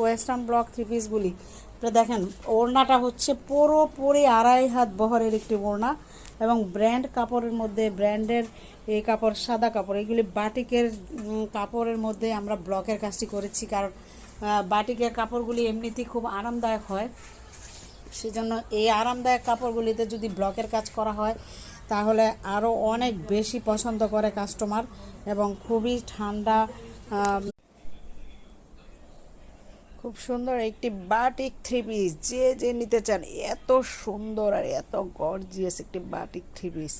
Western block three পিসগুলি আপনারা দেখেন, ওড়নাটা হচ্ছে পুরোপুরি আড়াই হাত বহরের একটি ওড়না এবং ব্র্যান্ড কাপড়ের মধ্যে ব্র্যান্ডের এই কাপড়, সাদা কাপড়, এগুলি বাটিকের কাপড়ের মধ্যে আমরা ব্লকের কাজটি করেছি কারণ বাটিকের কাপড়গুলি এমনিতেই খুব আরামদায়ক হয়। সেজন্য এই আরামদায়ক কাপড়গুলিতে যদি ব্লকের কাজ করা হয়, তাহলে আরও অনেক বেশি পছন্দ করে কাস্টমার এবং খুবই ঠান্ডা খুব সুন্দর একটি বাটিক থ্রি পিস যে যে নিতে চান, এত সুন্দর আর এত গর্জিয়াস একটি বাটিক থ্রি পিস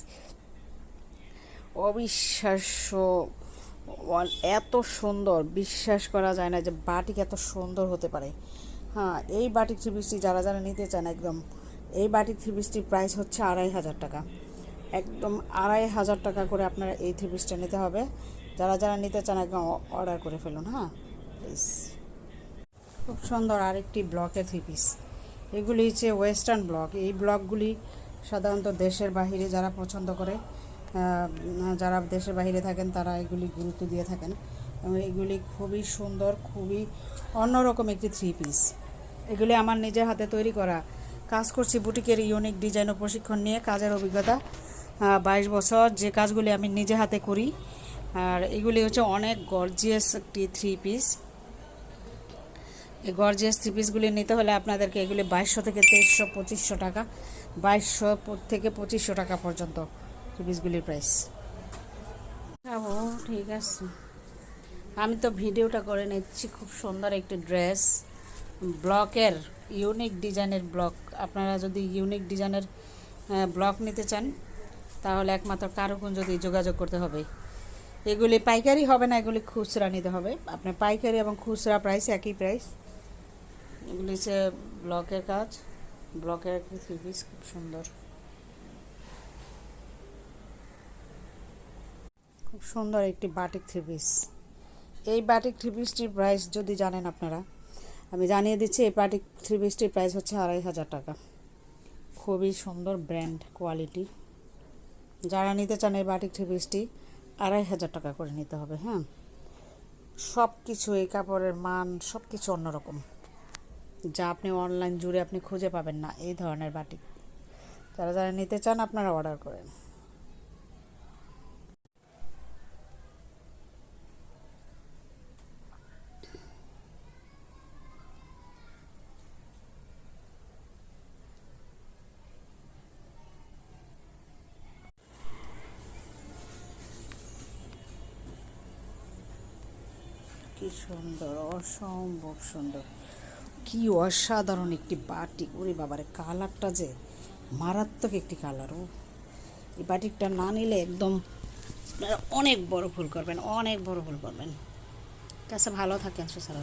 অবিশ্বাস্য এত সুন্দর। বিশ্বাস করা যায় না যে বাটিক এত সুন্দর হতে পারে। হ্যাঁ এই বাটিক থ্রি পিসটি যারা যারা নিতে চান একদম, এই বাটিক থ্রি পিসটির প্রাইস হচ্ছে আড়াই হাজার টাকা। একদম আড়াই হাজার টাকা করে আপনারা এই থ্রি পিসটা নিতে হবে। যারা যারা নিতে চান একদম অর্ডার করে ফেলুন হ্যাঁ। প্লিজ খুব সুন্দর আরেকটি ব্লকে থ্রি পিস এগুলি হচ্ছে ওয়েস্টার্ন ব্লক এই ব্লকগুলি সাধারণত দেশের বাহিরে যারা পছন্দ করে যারা দেশের বাইরে থাকেন, তারা এগুলি গুরুত্ব দিয়ে থাকেন। এবং এগুলি খুবই সুন্দর, খুবই অন্যরকম একটি থ্রি পিস এগুলি আমার নিজের হাতে তৈরি করা। কাজ করছি বুটিকের ইউনিক ডিজাইন ও প্রশিক্ষণ নিয়ে। কাজের অভিজ্ঞতা বাইশ বছর। যে কাজগুলি আমি নিজে হাতে করি, আর এগুলি হচ্ছে অনেক গর্জিয়াস একটি থ্রি পিস এই গর্জিয়াস থ্রি পিসগুলি নিতে হলে আপনাদেরকে এগুলি বাইশশো থেকে তেইশশো, পঁচিশশো টাকা। বাইশশো থেকে পঁচিশশো টাকা পর্যন্ত থ্রি পিসগুলির প্রাইস ও ঠিক আছে। আমি তো ভিডিওটা করে নিচ্ছি, খুব সুন্দর একটি ড্রেস ব্লকের ইউনিক ডিজাইনের ব্লক আপনারা যদি ইউনিক ডিজাইনের ব্লক নিতে চান, তাহলে একমাত্র কারুকুন যদি যোগাযোগ করতে হবে। এগুলি পাইকারি হবে না, এগুলি খুচরা নিতে হবে। আপনার পাইকারি এবং খুচরা প্রাইস একই প্রাইস এগুলি হচ্ছে ব্লকের কাজ। ব্লকের থ্রি পিস খুব সুন্দর। খুব সুন্দর একটি বাটিক থ্রি পিস এই বাটিক থ্রি পিসটির প্রাইস যদি জানেন আপনারা, আমি জানিয়ে দিচ্ছি এই বাটিক থ্রি পিসটির প্রাইস হচ্ছে আড়াই হাজার টাকা। খুবই সুন্দর ব্র্যান্ড কোয়ালিটি। যারা নিতে চান এই বাটিক থ্রি পিসটি আড়াই হাজার টাকা করে নিতে হবে হ্যাঁ? সব কিছু এই কাপড়ের মান সব কিছু অন্যরকম। যা আপনি অনলাইন জুড়ে আপনি খুঁজে পাবেন না, এই ধরনের বাটি। যারা যারা নিতে চান, আপনারা অর্ডার করেন। কি সুন্দর, অসম্ভব সুন্দর। কি অসাধারণ একটি বাটি। ওরে বাবারে, কালারটা যে মারাত্মক একটি কালার, ও। এই বাটিকটা না নিলে একদম অনেক বড় ভুল করবেন, অনেক বড় ভুল করবেন। কাছে ভালো থাকেন সুসার